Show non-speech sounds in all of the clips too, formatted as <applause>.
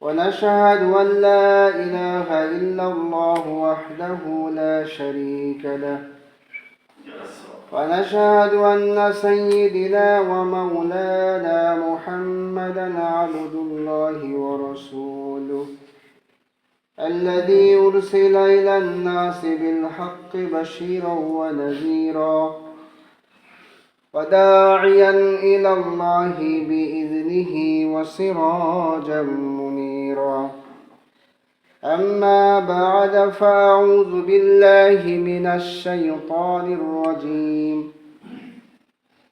ونشهد أن لا إله إلا الله وحده لا شريك له. ونشهد أن سيدنا ومولانا محمدا عبد الله ورسوله الذي أرسل إلى الناس بالحق بشيرا ونذيرا. وداعيا إلى الله بإذنه وسراجا منيرا. أما بعد فأعوذ بالله من الشيطان الرجيم.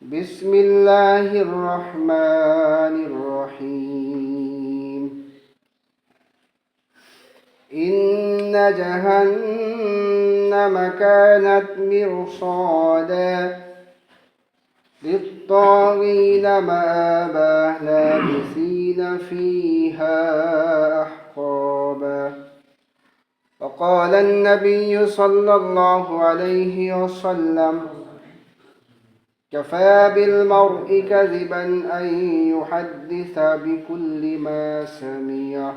بسم الله الرحمن الرحيم. إن جهنم كانت مرصادا. للطاغين مآبا لابثين فيها أحقابا. وقال النبي صلى الله عليه وسلم كفى بالمرء كذبا أن يحدث بكل ما سمع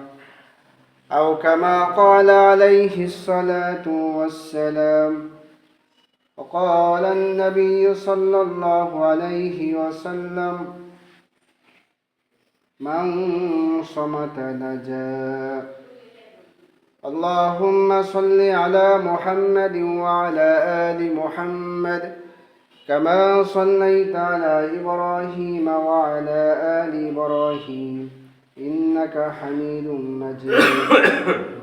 أو كما قال عليه الصلاة والسلام وقال النبي صلى الله عليه وسلم من صمت نجا. اللهم صل على محمد وعلى آل محمد كما صليت على إبراهيم وعلى آل إبراهيم إنك حميد مجيد. <coughs>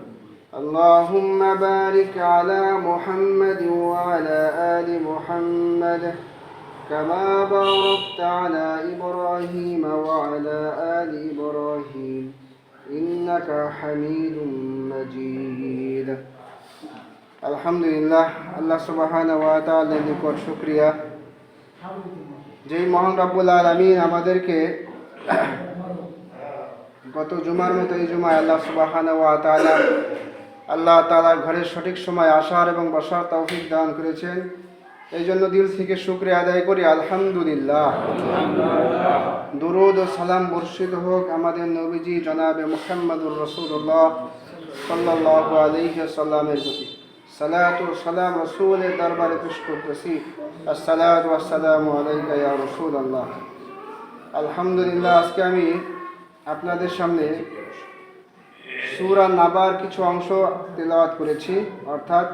اللهم بارك على محمد وعلى آل محمد كما باركت على إبراهيم وعلى آل إبراهيم إنك حميد مجيد الحمد لله আল্লাহ সুবহানাহু ওয়া তাআলার নিকট শুকরিয়া যেই মহান রব্বুল আলামিন আমাদেরকে গত জুমার মতো এই জুমায় আল্লাহ সুবহানাহু ওয়া তাআলা আল্লাহ তাআলার ঘরের সঠিক সময় আসার এবং বসার তৌফিক দান করেছেন। এই জন্য দিল থেকে শুক্রিয়া আদায় করি, আলহামদুলিল্লাহ। দুরুদ ও সালাম বর্ষিত হোক আমাদের নবীজি জনাবে মুহাম্মদুর রসুল্লাহ সাল্লাল্লাহু আলাইহি সাল্লামের প্রতি। সালাত ও সালাম রসুলের দরবারে পেশ করতেছি। আসসালাত ওয়াসসালামু আলাইকা ইয়া রাসূলুল্লাহ। আলহামদুলিল্লাহ, আজকে আমি আপনাদের সামনে সুরা নাবার কিছু অংশ তেলাওয়াত করেছি, অর্থাৎ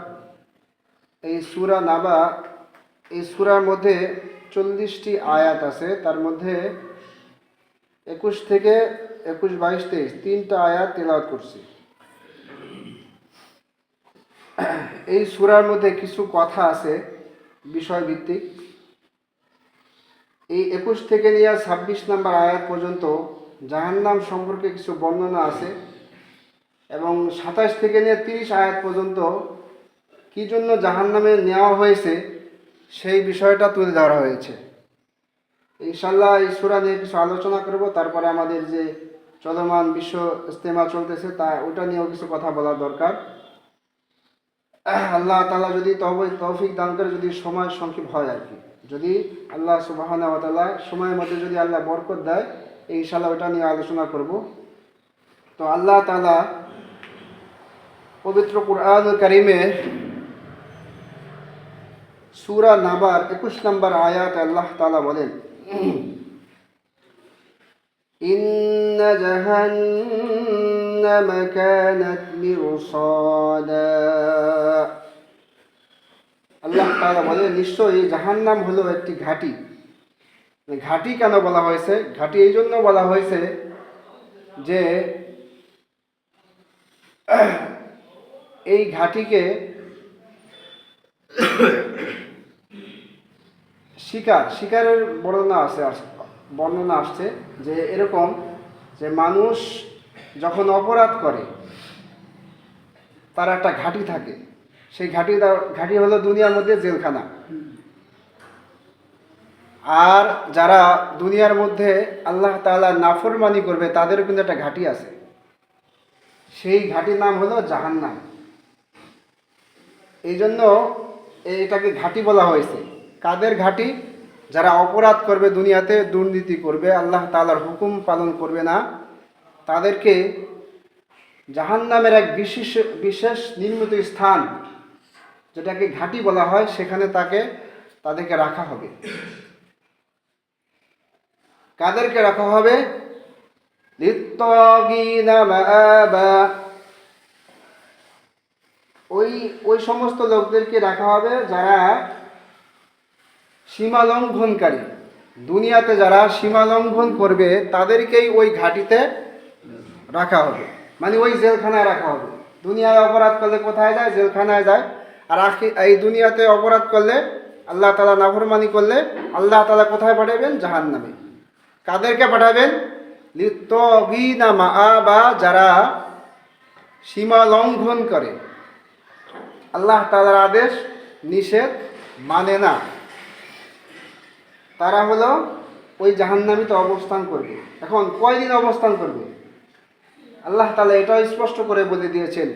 এই সুরা নাবা, এই সুরার মধ্যে চল্লিশটি আয়াত আছে, তার মধ্যে একুশ থেকে একুশ, বাইশ, তেইশ তিনটা আয়াত তেলাওয়াত করছি। এই সুরার মধ্যে কিছু কথা আছে, বিষয়ভিত্তিক। এই একুশ থেকে নিয়ে ছাব্বিশ নম্বর আয়াত পর্যন্ত জাহান্নাম সম্পর্কে কিছু বর্ণনা আছে। এবং সাতাশ থেকে নিয়ে তিরিশ আয়াত পর্যন্ত কি জন্য জাহান্নামে নেওয়া হয়েছে, সেই বিষয়টা তুলে ধরা হয়েছে। ইনশাল্লাহ এই সুরা নিয়ে কিছু আলোচনা করব, তারপরে আমাদের যে চলমান বিশ্ব ইস্তেমা চলতেছে তা, ওটা নিয়েও কিছু কথা বলা দরকার। আল্লাহ তালা যদি তবে তৌফিক দান করে যদি সময় সংক্ষেপ হয় আর কি। যদি আল্লাহ সুবাহানা সময়ের মধ্যে যদি আল্লাহ বরকত দেয় ইনশাল্লাহ ওটা নিয়ে আলোচনা করব। তো আল্লাহ তালা পবিত্র কুরআন করিমের সুরা নাবার একুশ নম্বর আয়াত আল্লাহ তালা বলেন إن جهنم كانت مرصادا আল্লাহ তাআলা বলেন নিশ্চয়ই জাহান্নাম হলো একটি ঘাটি ঘাটি কেন বলা হয়েছে ঘাটি এই জন্য বলা হয়েছে যে এই ঘাটিকে শিকার, শিকারের বর্ণনা আছে বর্ণনা আসছে যে এরকম যে মানুষ যখন অপরাধ করে, তার একটা ঘাঁটি থাকে। সেই ঘাঁটি ঘাঁটি হলো দুনিয়ার মধ্যে জেলখানা। আর যারা দুনিয়ার মধ্যে আল্লাহ তাআলা নাফরমানি করবে, তাদেরও কিন্তু একটা ঘাঁটি আছে। সেই ঘাঁটির নাম হলো জাহান্নাম। এই জন্য এটাকে ঘাঁটি বলা হয়েছে। কাদের ঘাঁটি? যারা অপরাধ করবে দুনিয়াতে, দুর্নীতি করবে, আল্লাহ তাআলার হুকুম পালন করবে না, তাদেরকে জাহান্নামের এক বিশেষ বিশেষ নির্মিত স্থান যেটাকে ঘাঁটি বলা হয়, সেখানে তাকে, তাদেরকে রাখা হবে। কাদেরকে রাখা হবে? লিত্তাগিনা মাআবা। ওই ওই সমস্ত লোকদেরকে রাখা হবে যারা সীমা লঙ্ঘনকারী। দুনিয়াতে যারা সীমা লঙ্ঘন করবে, তাদেরকেই ওই ঘাটিতে রাখা হবে। মানে ওই জেলখানায় রাখা হবে। দুনিয়ায় অপরাধ করলে কোথায় যায়? জেলখানায় যায়। আর আখি, এই দুনিয়াতে অপরাধ করলে আল্লাহ তালা নাফরমানি করলে আল্লাহ তালা কোথায় পাঠাবেন? জাহান নামে কাদেরকে পাঠাবেন? লিত্তগিনা বা যারা সীমা লঙ্ঘন করে। আল্লাহ তালার আদেশ নিষেধ মানে না। তারা হলো ওই জাহান্নামিতে অবস্থান করবে। এখন কয়দিন অবস্থান করবে? আল্লাহ তালা এটাও স্পষ্ট করে বলে দিয়েছেন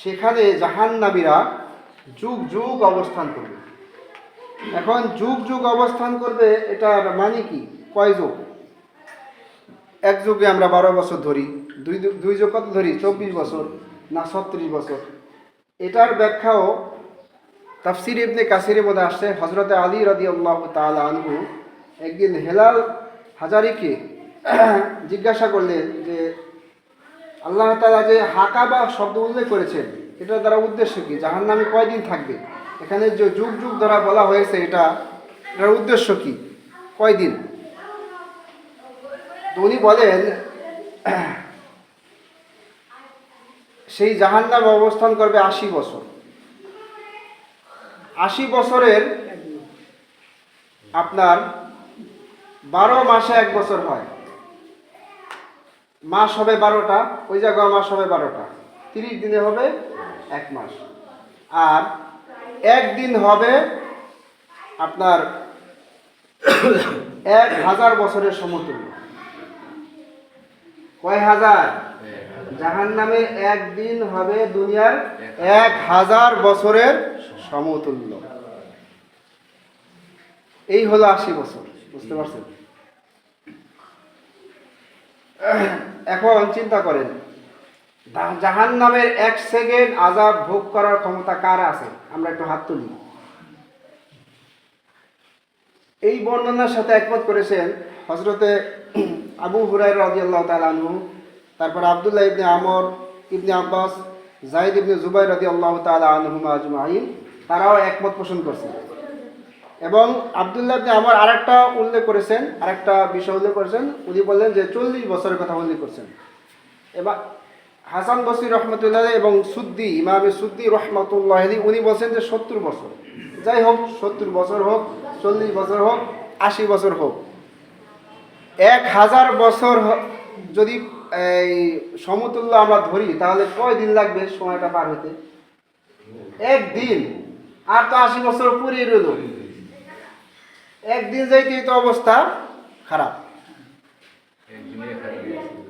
সেখানে জাহান্নামীরা যুগ যুগ অবস্থান করবে। এখন যুগ যুগ অবস্থান করবে এটা মানে কি? কয় যুগ? এক যুগে আমরা বারো বছর ধরি, দুই দুই যুগ কত ধরি? চব্বিশ বছর না ছত্রিশ বছর। এটার ব্যাখ্যাও তাফসির ইবনে কাসিরে বোধ আসছে। হজরতে আলী রদি আল্লাহ তাল আনহু একদিন হেলাল হাজারিকে <clears throat> জিজ্ঞাসা করলেন যে, আল্লাহ তালা যে হাকা বা শব্দ উল্লেখ করেছেন, এটার দ্বারা উদ্দেশ্য কি? জাহান নামে কয়দিন থাকবে? এখানে যে যুগ যুগ দ্বারা বলা হয়েছে, এটা এটার উদ্দেশ্য কি? কয়দিন? তো উনি বলেন, সেই জাহান্নাম অবস্থান করবে আশি বছর। আশি বছরের আপনার বারো মাসে এক বছর হয়। মাস হবে বারোটা, ওই জায়গায় মাস হবে বারোটা। তিরিশ দিনে হবে এক মাস। আর একদিন হবে আপনার এক হাজার বছরের সমতুল্য। কয় হাজার? জাহান একদিন হবে দুনিয়ার এক হাজার বছরের সমতুল্য। এই হলো আশি বছর বুঝতে পারছেন? এখন চিন্তা করেন জাহান নামের এক সেকেন্ড আজাব ভোগ করার ক্ষমতা কার আছে? আমরা একটু হাত তুলি। এই বর্ণনার সাথে একমত করেছেন হজরতে আবু হুরাই রাজিয়াল্লাহ তালু তারপর আবদুল্লাহ ইবনে আমর ইবনে আব্বাস জাহিদ ইবনে জুবাই রাজি আল্লাহ তালা আজমাইন, তারাও একমত পোষণ করছেন। এবং আবদুল্লাহ ইবনে আমর আরেকটা উল্লেখ করেছেন, আরেকটা বিষয় উল্লেখ করেছেন। উনি বললেন যে চল্লিশ বছরের কথা উল্লেখ করছেন। এবার হাসান বসির রহমতুল্লাহ এবং সুদ্দি, ইমামে সুদ্দি রহমতুল্লাহ উনি বলছেন যে সত্তর বছর। যাই হোক, সত্তর বছর হোক, চল্লিশ বছর হোক, আশি বছর হোক। এক হাজার বছর যদি এই সমতুল্য আমরা ধরি, তাহলে কয় দিন লাগবে সময়টা পার হতে? একদিন। আর তো আশি বছর পুরিয়ে রইল। একদিন যাইতেই তো অবস্থা খারাপ।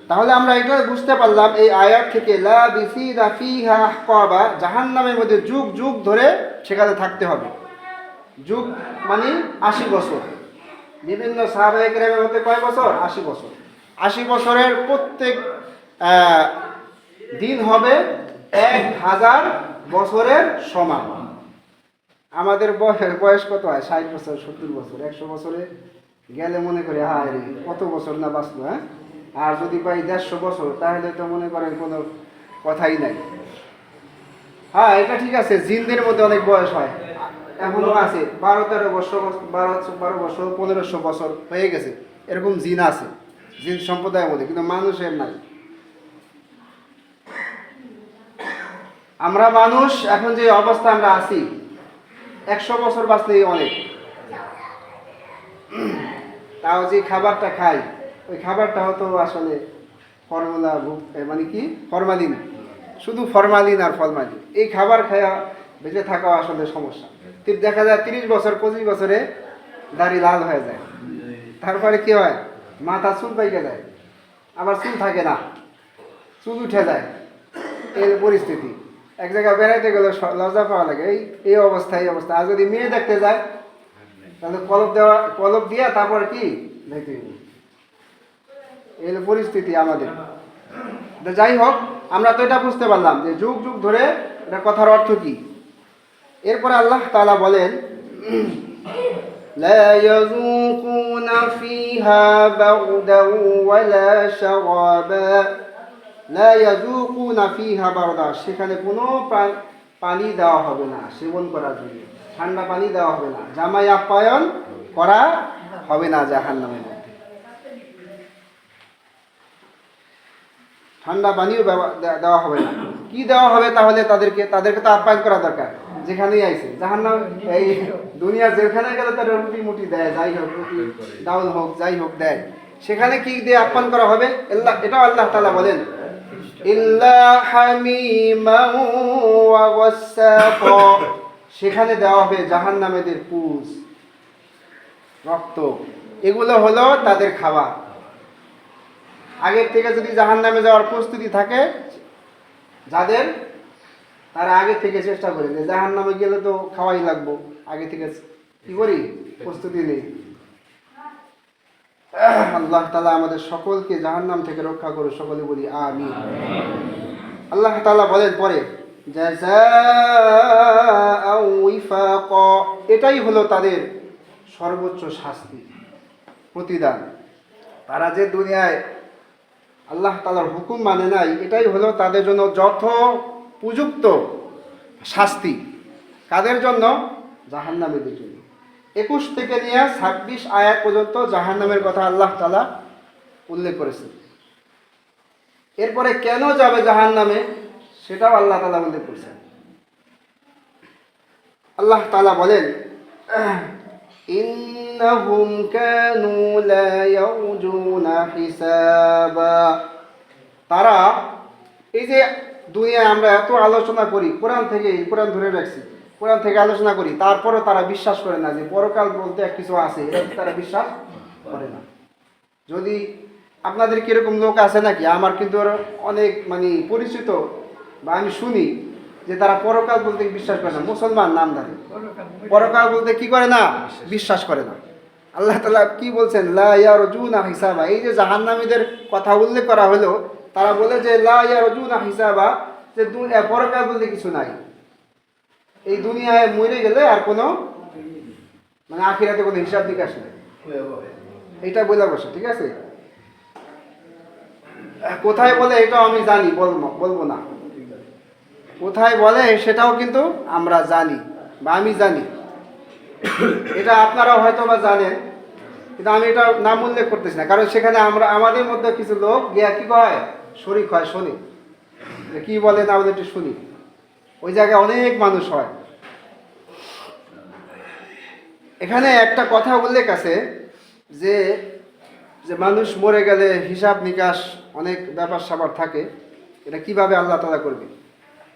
তাহলে আমরা এটা বুঝতে পারলাম, এই আয়াত থেকে, লা বিসিদা ফিহা আহকাবা জাহান্নামের মধ্যে যুগ যুগ ধরে সেখানে থাকতে হবে। যুগ মানে আশি বছর। বিভিন্ন সাহাবাহিক গ্রামের মধ্যে কয় বছর? আশি বছর। আশি বছরের প্রত্যেক দিন হবে এক হাজার বছরের সমান। আমাদের বয়স বয়স কত হয়? ষাট বছর, সত্তর বছর, একশো বছরে গেলে মনে করি, হায় কত বছর না বাঁচলো হ্যাঁ? আর যদি পাই দেড়শো বছর, তাহলে তো মনে করেন কোনো কথাই নাই। হ্যাঁ এটা ঠিক আছে, জিনদের মধ্যে অনেক বয়স হয়। এখনও আছে। বারো, তেরো বছর, বারো বারো বছর, পনেরোশো বছর হয়ে গেছে। এরকম জিন আছে, জিন সম্প্রদায়ের মধ্যে, কিন্তু মানুষের নাই। আমরা মানুষ, এখন যে অবস্থা আমরা আছি, একশো বছর বাঁচলেই অনেক। তাও যে খাবারটা খাই, ওই খাবারটা হতো আসলে ফর্মুলা মানে কি? ফরমালিন। শুধু ফরমালিন আর ফরমালিন। এই খাবার খাওয়া বেঁচে থাকা আসলে সমস্যা। দেখা যায় তিরিশ বছর, পঁচিশ বছরে দাড়ি লাল হয়ে যায়। তারপরে কি হয়? মাথা চুল পাইকে যায়। আবার চুল থাকে না। চুল উঠে যায়। এই পরিস্থিতি। এক জায়গায় বেড়াইতে গেলে লজ্জা পাওয়া লাগে। এই এই অবস্থা এই অবস্থা। আর যদি মেয়ে দেখতে যায়, তাহলে কলপ দেওয়া, কলপ দিয়া তারপর কি? দেখতে। এই পরিস্থিতি আমাদের। যাই হোক, আমরা তো এটা বুঝতে পারলাম যে যুগ যুগ ধরে এটা কথার অর্থ কি? এরপরে আল্লাহ তাআলা বলেন لا يذوقون فيها بردا ولا شرابا لا يذوقون فيها بردا সেখানে কোনো পা- পানি দেওয়া হবে না সেবন করার জন্য ঠান্ডা পানি দেওয়া হবে না জামাই আপ্যায়ন করা হবে না জাহান্নামের মধ্যে ঠান্ডা পানিও দেওয়া দে- দেওয়া হবে না কি দেওয়া হবে তাহলে তাদেরকে তাদেরকে তো আপ্যায়ন করা দরকার যেখানেই আইছে। জাহান্নাম এই দুনিয়া যেখানে গেলে তার রুটি মুটি দেয় যাই হোক রুটি ডাউল হোক যাই হোক দেয়। সেখানে কি দিয়ে আপ্যায়ন করা হবে? আল্লাহ এটাও আল্লাহ তালা বলেন। সেখানে দেওয়া হবে জাহান্নামেদের পুজ রক্ত। এগুলো হলো তাদের খাবার আগের থেকে যদি জাহান নামে যাওয়ার প্রস্তুতি থাকে যাদের তারা আগে থেকে চেষ্টা করে যে জাহান নামে গেলে তো খাওয়াই লাগবো। আগে থেকে কি করি? প্রস্তুতি নেই। আল্লাহ তালা আমাদের সকলকে জাহান নাম থেকে রক্ষা করে সকলে বলি আমি আল্লাহ তালা বলেন পরে। এটাই হলো তাদের সর্বোচ্চ শাস্তি প্রতিদান। তারা যে দুনিয়ায় আল্লাহ তালার হুকুম মানে নাই এটাই হলো তাদের জন্য যথ উপযুক্ত শাস্তি কাদের জন্য? জাহান্নামীদের জন্য। একুশ থেকে নিয়ে ছাব্বিশ আয়াত পর্যন্ত জাহান্নামের কথা আল্লাহ তালা উল্লেখ করেছেন। এরপরে কেন যাবে জাহান নামে সেটাও আল্লাহ তালা উল্লেখ করেছেন আল্লাহ তালা বলেন, ইন্নাহুম কানু লা ইয়ারজুনা হিসাবা। তারা এই যে দুনিয়ায় আমরা এত আলোচনা করি, কোরআন থেকে কোরআন ধরে রাখছি, কোরআন থেকে আলোচনা করি তারপরে তারা বিশ্বাস করে না যে পরকাল বলতে এক কিছু আছে তারা বিশ্বাস করে না। যদি আপনাদের কীরকম লোক আছে নাকি, আমার কিন্তু অনেক মানে পরিচিত বা আমি শুনি যে তারা পরকাল বলতে বিশ্বাস করে না, মুসলমান নামধারী পরকাল বলতে কি করে না? বিশ্বাস করে না। আল্লাহ তালা কি বলছেন? লা হিসাবা। এই যে জাহান্নামীদের কথা উল্লেখ করা হলো তারা বলে যে, লা হিসাবা যে পরকাল বলতে কিছু নাই। এই দুনিয়ায় মরে গেলে আর কোনো মানে আখিরাতে কোনো হিসাব নিকাশ নেই। এটা বলে বসে, ঠিক আছে? কোথায় বলে এটাও আমি জানি বলব বলব না। কোথায় বলে সেটাও কিন্তু আমরা জানি বা আমি জানি। এটা আপনারাও হয়তো বা জানেন, কিন্তু আমি এটা নাম উল্লেখ করতেছি না। কারণ সেখানে আমরা, আমাদের মধ্যে কিছু লোক গিয়া কি হয় শরিক হয় শুনি। যে কি বলে না বলে একটু শুনি। ওই জায়গায় অনেক মানুষ হয়। এখানে একটা কথা উল্লেখ আছে যে যে মানুষ মরে গেলে হিসাব নিকাশ অনেক ব্যাপার স্যাপার থাকে। এটা কীভাবে আল্লাহ তালা করবে?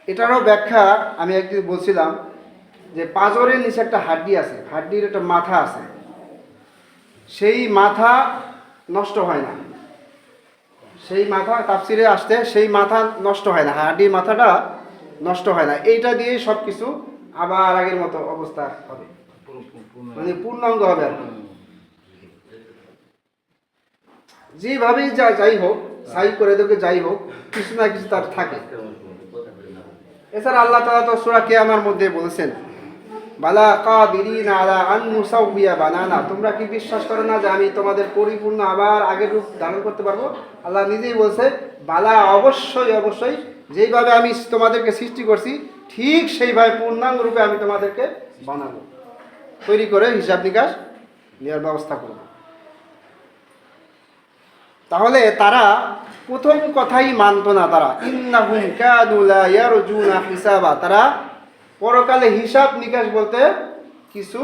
এটারও ব্যাখ্যা আমি একদিন বলছিলাম যে পাঁজরের নিচে একটা হাড্ডি আছে। হাড্ডির একটা মাথা আছে। সেই মাথা নষ্ট হয় না। সেই মাথা তাফসিরে আসতে সেই মাথা নষ্ট হয় না, হাড্ডির মাথাটা নষ্ট হয় না। এইটা দিয়েই সব কিছু আবার আগের মতো অবস্থা হবে। মানে পূর্ণাঙ্গ হবে আর। যেভাবেই যা যাই হোক, সাই করে দেবে যাই হোক, কিছু না কিছু তার থাকে। এছাড়া আল্লাহ তালা তো সুরা কে আমার মধ্যে বলেছেন বালা আলা আন তোমরা কি বিশ্বাস করো না যে আমি তোমাদের পরিপূর্ণ আবার আগের রূপ ধারণ করতে পারব? আল্লাহ নিজেই বলছে, বালা অবশ্যই অবশ্যই যেইভাবে আমি তোমাদেরকে সৃষ্টি করছি, ঠিক সেইভাবে পূর্ণাঙ্গ রূপে আমি তোমাদেরকে বানাবো। তৈরি করে হিসাব নিকাশ নেওয়ার ব্যবস্থা করব। তাহলে তারা প্রথম কথাই মানতো না তারা। ইন্নাহুম কানু লা ইয়ারজুনা হিসাবা। তারা পরকালে হিসাব নিকাশ বলতে কিছু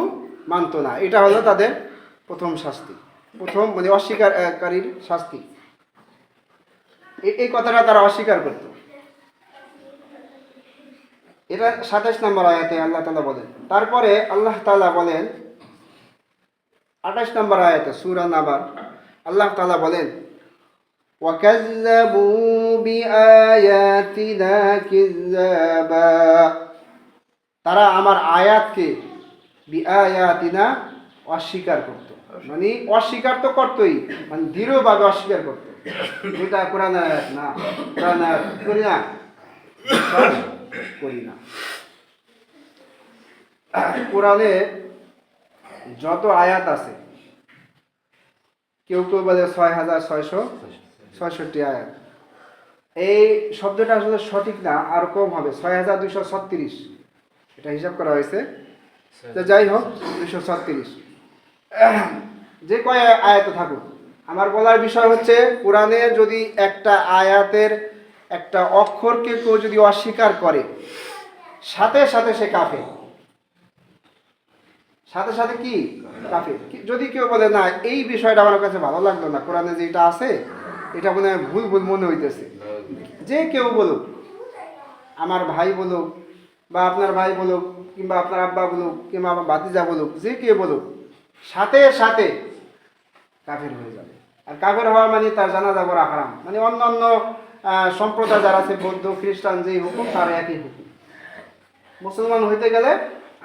মানতো না এটা হলো তাদের প্রথম শাস্তি প্রথম মানে অস্বীকারীর শাস্তি এ- এই কথাটা তারা অস্বীকার করত এটা সাতাশ নম্বর আয়াতে আল্লাহ তালা বলেন তারপরে আল্লাহ তালা বলেন আঠাশ নম্বর আয়াতে সুরা নাবার আল্লাহ তালা বলেন وكذبوا بآياتنا كذابا তারা আমার আয়াতকে বিআয়াতিনা অস্বীকার করত। মানে অস্বীকার তো করতোই মানে দৃঢ়ভাবে অস্বীকার করতো। এটা কোরআন আয়াত না, কোরআন আয়াত করি না করি না। কোরআনে যত আয়াত আছে, কেউ কেউ বলে ছয় হাজার ছয়শো ছয়ষট্টি আয়াত। এই শব্দটা আসলে সঠিক না, আর কম হবে, ছয় হাজার দুইশো ছত্রিশ। এটা হিসাব করা হয়েছে। তো যাই হোক দুইশো ছত্রিশ। <clears throat> যে কয় আয়াতে থাকুক। আমার বলার বিষয় হচ্ছে কোরআনে যদি একটা আয়াতের একটা অক্ষরকে কেউ যদি অস্বীকার করে সাথে সাথে সে কাফে সাথে সাথে কি? কাফে যদি কেউ বলে না এই বিষয়টা আমার কাছে ভালো লাগল না কোরআনে যেটা আছে এটা মনে হয় ভুল ভুল মনে হইতেছে। যে কেউ বলুক আমার ভাই বলুক বা আপনার ভাই বলুক, কিংবা আপনার আব্বা বলুক, কিংবা আমার বাতিজা বলুক, যে কে বলুক, সাথে সাথে কাফের হয়ে যাবে। আর কাফের হওয়া মানে তার জানাজা করা হারাম। মানে অন্য অন্য সম্প্রদায় যারা আছে, বৌদ্ধ, খ্রিস্টান, যেই হুকুম, তার একই হুকুম। মুসলমান হইতে গেলে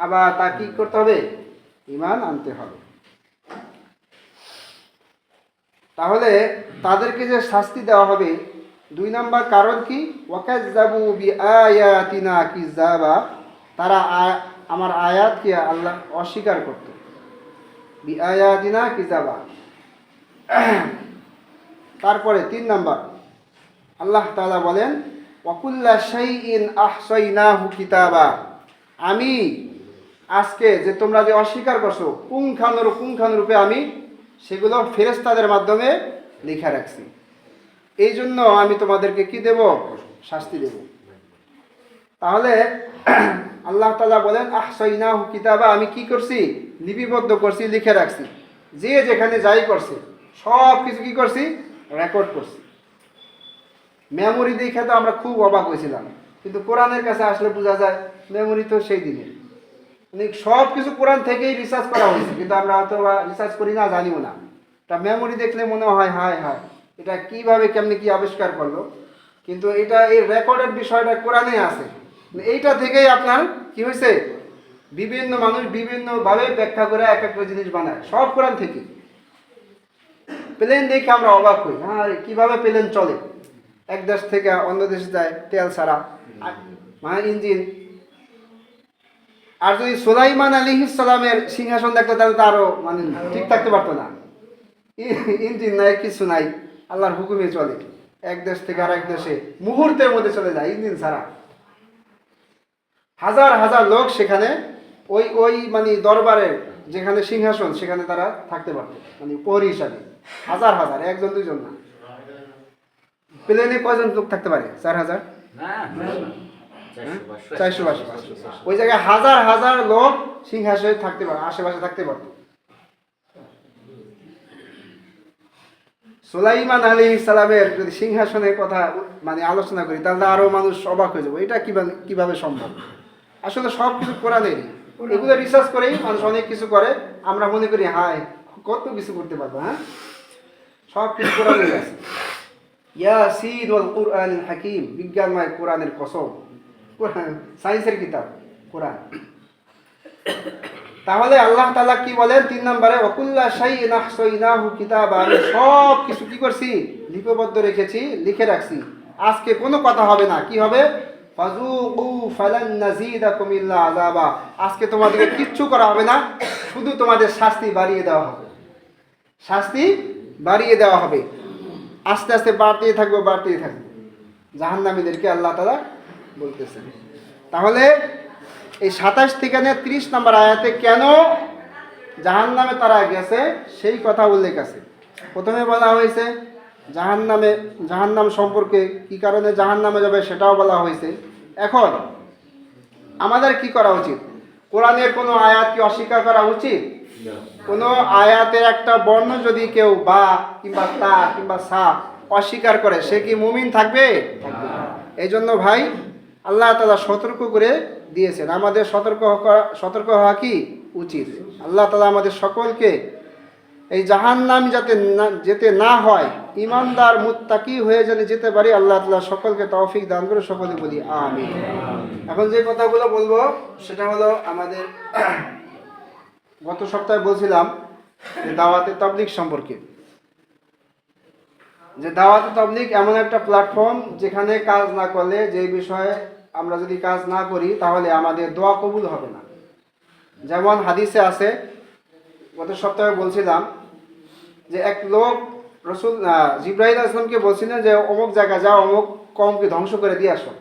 আবার তা কি করতে হবে? ইমান আনতে হবে। তাহলে তাদেরকে যে শাস্তি দেওয়া হবে দুই নাম্বার কারণ কি? ওয়াকাজ্জাবু বিআয়াতিনা কিযাবা তারা আ- আমার আয়াতকে আল্লাহ অস্বীকার করত। বিআয়াতিনা কিযাবা তারপরে তিন নাম্বার। আল্লাহ তালা বলেন, ওয়াকুল্লা শাইইন আহসাইনাহু কিতাবা। আমি আজকে যে তোমরা যে অস্বীকার করছ পুঙ্খানুর পুঙ্খানুরূপে আমি সেগুলো ফেরেস্তাদের মাধ্যমে লিখে রাখছি। এই জন্য আমি তোমাদেরকে কি দেব? শাস্তি দেব। তাহলে <clears throat> আল্লাহ তালা বলেন, আহসাইনাহু কিতাবা, আমি কি করছি? লিপিবদ্ধ করছি, লিখে রাখছি। যে যেখানে যাই করছে সব কিছু কি করছি? রেকর্ড করছি। মেমোরি দেখে তো আমরা খুব অবাক হয়েছিলাম। কিন্তু কোরআনের কাছে আসলে বোঝা যায় মেমোরি তো সেই দিনের। মানে সব কিছু কোরআন থেকেই রিসার্চ করা হয়েছে, কিন্তু আমরা হয়তো রিসার্চ করি না, জানিও না। তা মেমোরি দেখলে মনে হয়, হায় হায়। এটা কীভাবে, কেমনি কি আবিষ্কার করল? কিন্তু এটা, এই রেকর্ডের বিষয়টা কোরআনে আছে। এইটা থেকেই আপনার কি হয়েছে? বিভিন্ন মানুষ বিভিন্নভাবে ব্যাখ্যা করে এক একটা জিনিস বানায়। সব কোরআন থেকে। প্লেন দেখে আমরা অবাক হই। হ্যাঁ কীভাবে প্লেন চলে? এক দেশ থেকে অন্য দেশে যায়, তেল ছাড়া। মানে ইঞ্জিন। আর যদি সোলাইমান আলী সালামের সিংহাসন দেখতো, তাহলে তো আরও মানে ঠিক থাকতে পারতো না। ইঞ্জিন নাই, কিছু নাই। আল্লাহর হুকুমে চলে। এক দেশ থেকে আর এক দেশে মুহূর্তের মধ্যে চলে যায় ইঞ্জিন ছাড়া। হাজার হাজার লোক সেখানে ওই ওই মানে দরবারের যেখানে সিংহাসন সেখানে তারা থাকতে পারতো মানে পরি হিসাবে। হাজার হাজার একজন দুজন না। প্লেনে কয়জন লোক থাকতে পারে? চার হাজার? চারশো পাঁচশো। ওই জায়গায় হাজার হাজার লোক সিংহাসনে থাকতে পারে আশেপাশে থাকতে পারত। সুলাইমান আলী ইসলামের যদি সিংহাসনের কথা মানে আলোচনা করি, তাহলে আরও মানুষ অবাক হয়ে যাব, এটা কীভাবে কীভাবে সম্ভব? আসলে সব কিছু কোরআনেরই। এগুলো রিসার্চ করেই মানুষ অনেক কিছু করে। আমরা মনে করি, হায়, কত কিছু করতে পারব হ্যাঁ? সব কিছু কোরআনের আছে। ইয়াসিন ওয়াল কুরআন হাকিম, বিজ্ঞানময় কোরআনের কসম। সায়েন্সের কিতাব, কোরআন। তাহলে আল্লাহ তালা কি বলেন? তিন নম্বরে ওকুল্লা শাইইন আহসাইনাহু কিতাবা। আমি সব কিছু কি করছি? লিপিবদ্ধ রেখেছি, লিখে রাখছি। আজকে কোনো কথা হবে না। কি হবে? আজকে তোমাদেরকে কিচ্ছু করা হবে না। শুধু তোমাদের শাস্তি বাড়িয়ে দেওয়া হবে। শাস্তি বাড়িয়ে দেওয়া হবে। আস্তে আস্তে বাড়তেই থাকবে বাড়তেই থাকবে। জাহান্নামীদেরকে আল্লাহ তালা বলতেছেন। তাহলে এই সাতাশ থেকে নিয়ে ত্রিশ নম্বর আয়াতে কেন জাহান্নামে তারা গেছে সেই কথা উল্লেখ আছে। প্রথমে বলা হয়েছে জাহান্নামে জাহান্নাম সম্পর্কে কি কারণে জাহান্নামে যাবে সেটাও বলা হয়েছে। এখন আমাদের কি করা উচিত? কোরআনের কোনো আয়াত কি অস্বীকার করা উচিত? কোনো আয়াতের একটা বর্ণ যদি কেউ বা কিংবা তা কিংবা সা অস্বীকার করে সে কি মুমিন থাকবে? এই জন্য ভাই আল্লাহ তালা সতর্ক করে দিয়েছেন। আমাদের সতর্ক করা সতর্ক হওয়া কি? উচিত। আল্লাহ তালা আমাদের সকলকে এই জাহান্নাম যাতে না, যেতে না হয়, ইমানদার, মুত্তাকি হয়ে যেন যেতে পারি, আল্লাহ তালা সকলকে তৌফিক দান করে সকলে বলি আমি এখন যে কথাগুলো বলব, সেটা হলো আমাদের <clears throat> গত সপ্তাহে বলছিলাম যে দাওয়াতে তাবলিক সম্পর্কে। যে দাওয়াতে তবলিক এমন একটা প্ল্যাটফর্ম যেখানে কাজ না করলে যে বিষয়ে আমরা যদি কাজ না করি, তাহলে আমাদের দোয়া কবুল হবে না। যেমন হাদিসে আছে, গত সপ্তাহে বলছিলাম যে এক লোক রসুল জিব্রাহিল আসলামকে বলছিলেন যে, অমুক জায়গায় যাও, অমুক কমকে ধ্বংস করে দিয়ে আসো।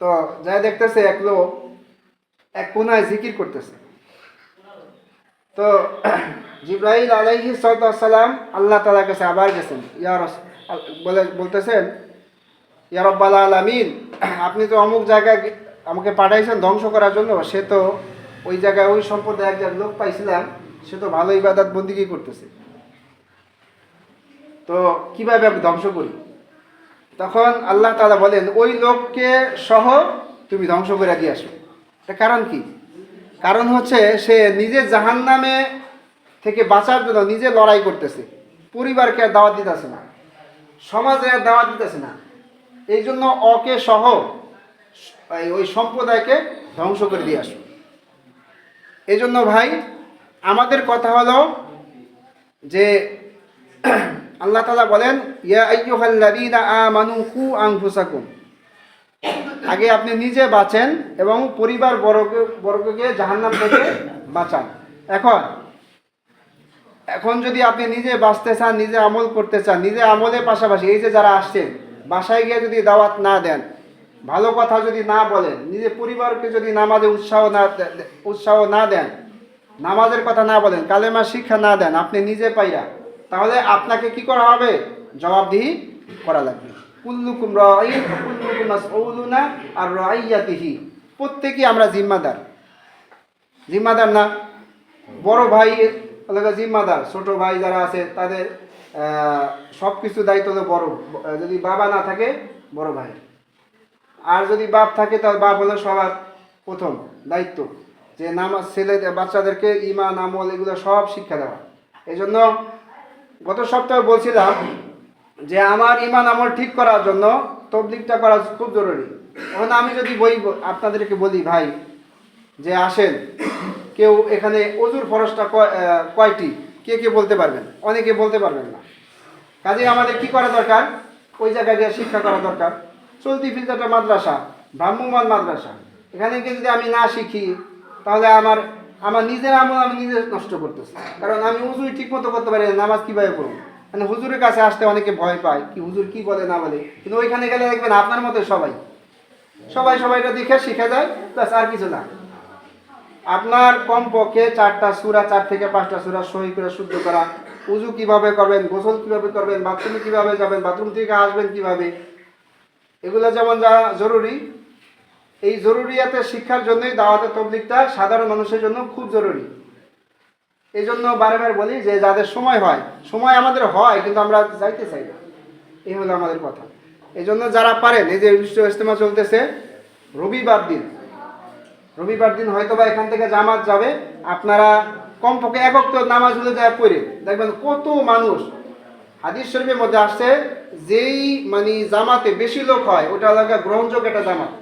তো যাই দেখতেছে, এক লোক এক কোনায় জিকির করতেছে। তো <clears throat> জিব্রাহিল আলাইহি সালাম আল্লাহ তালার কাছে আবার গেছেন। ইয়ার বলে, বলতেছেন ইয়া রব্বাল আলামিন, আপনি তো অমুক জায়গায় আমাকে পাঠাইছেন ধ্বংস করার জন্য, সে তো ওই জায়গায় ওই সম্প্রদায় একজন লোক পাইছিলাম, সে তো ভালো ইবাদত বন্দিগি করতেছে। তো কীভাবে আমি ধ্বংস করি? তখন আল্লাহ তালা বলেন, ওই লোককে সহ তুমি ধ্বংস করে দিয়ে আসো। এটা কারণ কি? কারণ হচ্ছে সে নিজে জাহান্নামে থেকে বাঁচার জন্য নিজে লড়াই করতেছে। পরিবারকে আর দাওয়াত দিতেছে না। সমাজে আর দাওয়াত দিতেছে না। এই জন্য অকে সহ ওই সম্প্রদায়কে ধ্বংস করে দিয়ে আসো এই জন্য ভাই, আমাদের কথা হলো যে <clears throat> আল্লাহ তালা বলেন আগে আপনি নিজে বাঁচেন এবং পরিবার বর্গ, বর্গকে জাহান্নাম থেকে বাঁচান। এখন এখন যদি আপনি নিজে বাঁচতে চান, নিজে আমল করতে চান, নিজে আমলের পাশাপাশি এই যে যারা আসছেন বাসায় গিয়ে যদি দাওয়াত না দেন, ভালো কথা যদি না বলেন নিজের পরিবারকে যদি নামাজে উৎসাহ না উৎসাহ না দেন, নামাজের কথা না বলেন কালেমা শিক্ষা না দেন, আপনি নিজে পাইয়া তাহলে আপনাকে কি করা হবে? জবাবদিহি করা লাগবে। কুল্লুকুম রাইন কুল্লুকুম মাসউলুনা আর রাইয়াতিহি প্রত্যেকই আমরা জিম্মাদার। জিম্মাদার না, বড় ভাই জিম্মাদার। ছোট ভাই যারা আছে, তাদের সব কিছু দায়িত্ব হলো বড় যদি বাবা না থাকে, বড় ভাই। আর যদি বাপ থাকে, তাহলে বাপ হলো সবার প্রথম দায়িত্ব। যে নামাজ, ছেলে, বাচ্চাদেরকে ইমান আমল, এগুলো সব শিক্ষা দেওয়া। এই জন্য গত সপ্তাহে বলছিলাম যে আমার ইমান আমল ঠিক করার জন্য তবলিগটা করা খুব জরুরি। এখন আমি যদি বই আপনাদেরকে বলি, ভাই, যে আসেন, কেউ এখানে অজুর ফরসটা কয়- কয়টি? কে কে বলতে পারবেন? অনেকে বলতে পারবেন না। কাজে আমাদের কি করা দরকার? ওই জায়গায় গিয়ে শিক্ষা করা দরকার। চলতি একটা মাদ্রাসা ভ্রাম্যমান মাদ্রাসা। এখানে গিয়ে যদি আমি না শিখি, তাহলে আমার আমার নিজের আমল আমি নিজে নষ্ট করতেছি। কারণ আমি উজুই ঠিক মতো করতে পারি নামাজ কীভাবে পড়ব? মানে হুজুরের কাছে আসতে অনেকে ভয় পায়, কি হুজুর কি বলে, না বলে। কিন্তু ওইখানে গেলে দেখবেন আপনার মতো সবাই। সবাই সবাইটা দেখে শিখে যায় প্লাস আর কিছু না। আপনার কমপক্ষে চারটা সুরা, চার থেকে পাঁচটা সুরা সহি করে শুদ্ধ করা। উজু কীভাবে করবেন, গোসল কীভাবে করবেন, বাথরুমে কীভাবে যাবেন, বাথরুম থেকে আসবেন কীভাবে? এগুলো যেমন যা জরুরি, এই জরুরিয়াতে শিক্ষার জন্যই দাওয়াতে তবলিকটা সাধারণ মানুষের জন্য খুব জরুরি। এই জন্য বারেবার বলি যে, যাদের সময় হয়, সময় আমাদের হয়, কিন্তু আমরা যাইতে চাই না। এই হলো আমাদের কথা। এই জন্য যারা পারেন, এই যে বিশ্ব ইজতেমা চলতেছে, রবিবার দিন রবিবার দিন হয়তো বা এখান থেকে জামাত যাবে। আপনারা কমপক্ষে একক তো নামাজ হলে পড়ে, দেখবেন কত মানুষ হাদিস শরীফের মধ্যে আসছে, যেই মানে জামাতে বেশি লোক হয়, ওটা এলাকা গ্রহণযোগ্য একটা জামাত।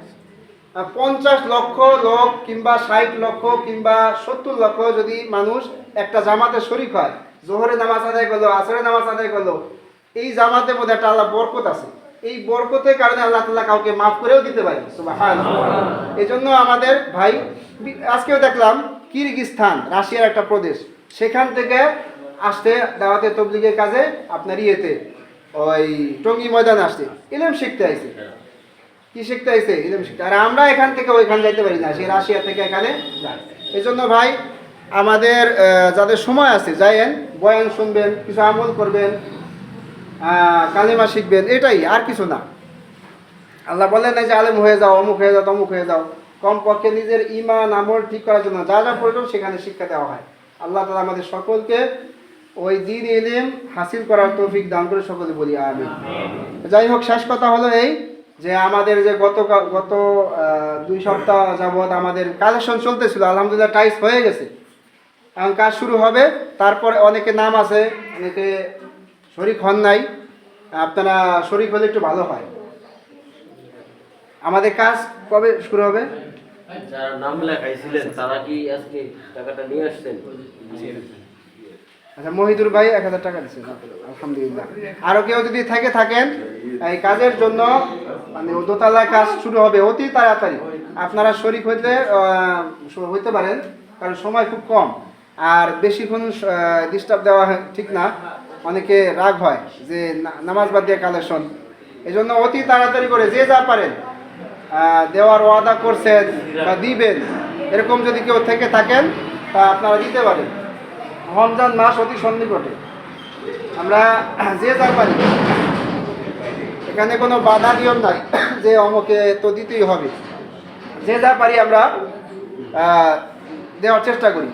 পঞ্চাশ লক্ষ লোক কিংবা ষাট লক্ষ কিংবা সত্তর লক্ষ যদি মানুষ একটা জামাতে শরিক হয় জোহরে নামাজ আদায় করল আসরে নামাজ আদায় করল, এই জামাতের মধ্যে একটা আলাদা বরকত আছে। এই বরকতের কারণে আল্লাহ তালা কাউকে মাফ করেও দিতে পারে এই জন্য আমাদের ভাই আজকেও দেখলাম কিরগিস্তান রাশিয়ার একটা প্রদেশ। সেখান থেকে আসতে দাওয়াতে তবলিগের কাজে আপনার ইয়েতে ওই টঙ্গি ময়দানে আসতে ইলেম শিখতে আইছে। কি শিখতে আইছে? ইলম শিখতে। আর আমরা এখান থেকে ওইখানে যাইতে পারি না সে রাশিয়া থেকে এখানে যায়। এই জন্য ভাই আমাদের যাদের সময় আছে যাইয়েন বয়ান শুনবেন কিছু আমল করবেন কালিমা শিখবেন এটাই আর কিছু না। আল্লাহ বলেন না যে আলেম হয়ে যাও অমুক হয়ে যাও তমুক হয়ে যাও। কমপক্ষে নিজের ইমান আমল ঠিক করার জন্য যা যা প্রয়োজন সেখানে শিক্ষা দেওয়া হয়। আল্লাহ তালা আমাদের সকলকে ওই দিন এলিম হাসিল করার তৌফিক দান করে সকলে বলি আমি যাই হোক শেষ কথা হলো এই যে আমাদের যে গত গত দুই সপ্তাহ যাবৎ আমাদের কালেকশন চলতেছিল আলহামদুলিল্লাহ টাইস হয়ে গেছে। এখন কাজ শুরু হবে তারপরে অনেকে নাম আছে অনেকে শরিক হন নাই আপনারা শরিক হলে একটু ভালো হয়। আমাদের কাজ কবে শুরু হবে? যারা নাম লেখাইছিলেন তারা কি আজকে টাকাটা নিয়ে আসছেন? আচ্ছা মহিদুর ভাই এক হাজার টাকা দিচ্ছেন আলহামদুলিল্লাহ। আরও কেউ যদি থেকে থাকেন এই কাজের জন্য মানে দোতলায় কাজ শুরু হবে অতি তাড়াতাড়ি। আপনারা শরিক হইতে হইতে পারেন কারণ সময় খুব কম। আর বেশিক্ষণ ডিস্টার্ব দেওয়া হয় ঠিক না। অনেকে রাগ হয় যে নামাজ বাদ দিয়ে কালেকশন এই জন্য অতি তাড়াতাড়ি করে যে যা পারেন দেওয়ার ওয়াদা করছেন বা দিবেন, এরকম যদি কেউ থেকে থাকেন, তা আপনারা দিতে পারেন। রমজান মাস অতি সন্নিকটে। আমরা যে যা পারি, এখানে কোনো বাধা নিয়ম নাই <coughs> যে অমকে তো দিতেই হবে। যে যা পারি আমরা দেওয়ার চেষ্টা করি।